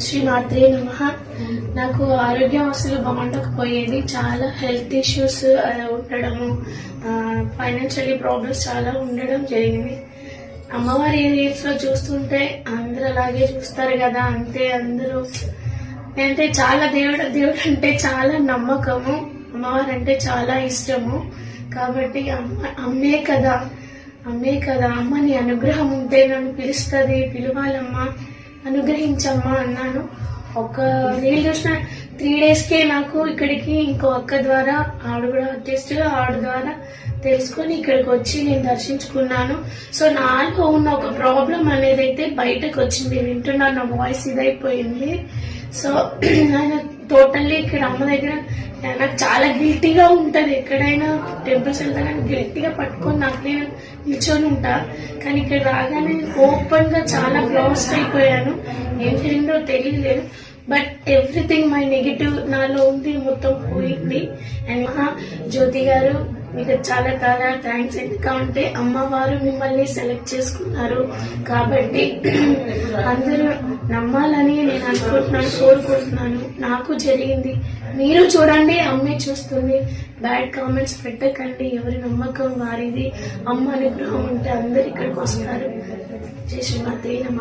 శ్రీ మాత్రే నమ. నాకు ఆరోగ్యం అసలు బాగుండకపోయేది. చాలా హెల్త్ ఇష్యూస్ ఉండడము ఫైనాన్షియలీ ప్రాబ్లమ్స్ చాలా ఉండడం జరిగింది. అమ్మవారి ఏరియాస్లో చూస్తుంటే అందరూ అలాగే చూస్తారు కదా అంతే అందరూ. అంటే చాలా దేవుడు దేవుడు అంటే చాలా నమ్మకము. అమ్మవారు అంటే చాలా ఇష్టము. కాబట్టి అమ్మ అమ్మే కదా అమ్మే కదా అమ్మని అనుగ్రహం ఉంటే నన్ను పిలుస్తుంది పిలవాలమ్మా. అనుగ్రహించమ్మా అన్నాను. ఒక నేను చూసిన త్రీ డేస్కే నాకు ఇక్కడికి ఇంకో అక్క ద్వారా ఆవిడ కూడా జస్ట్ ఆవిడ ద్వారా తెలుసుకొని ఇక్కడికి వచ్చి నేను దర్శించుకున్నాను. సో నాలో ఉన్న ఒక ప్రాబ్లం అనేది అయితే బయటకు వచ్చింది. వింటున్నాను నా వాయిస్ ఇదైపోయింది. సో ఆయన టోటల్లీ ఇక్కడ అమ్మ దగ్గర నాకు చాలా గిల్టీగా ఉంటుంది. ఎక్కడైనా టెంపుల్స్ వెళ్తాను గిల్టీగా పట్టుకొని నాకు నేను నిల్చొని ఉంటా. కానీ ఇక్కడ రాగానే ఓపెన్గా చాలా క్లోజ్ అయిపోయాను. ఏం జరిగిందో తెలియలేదు. బట్ ఎవ్రీథింగ్ మై నెగిటివ్ నాలో ఉంది మొత్తం పోయింది. అండ్ మహా జ్యోతి గారు మీకు చాలా చాలా థ్యాంక్స్ ఎందుకంటే అమ్మవారు మిమ్మల్ని సెలెక్ట్ చేసుకున్నారు. కాబట్టి అందరూ నమ్మాలని నేను అనుకుంటున్నాను కోరుకుంటున్నాను. నాకు జరిగింది. మీరు చూడండి అమ్మే చూస్తుంది. బ్యాడ్ కామెంట్స్ పెట్టకండి. ఎవరి నమ్మకం వారిది. అమ్మ అనుగ్రహం ఉంటే అందరు ఇక్కడికి వస్తారు. జయ శ్రీమతి నమ.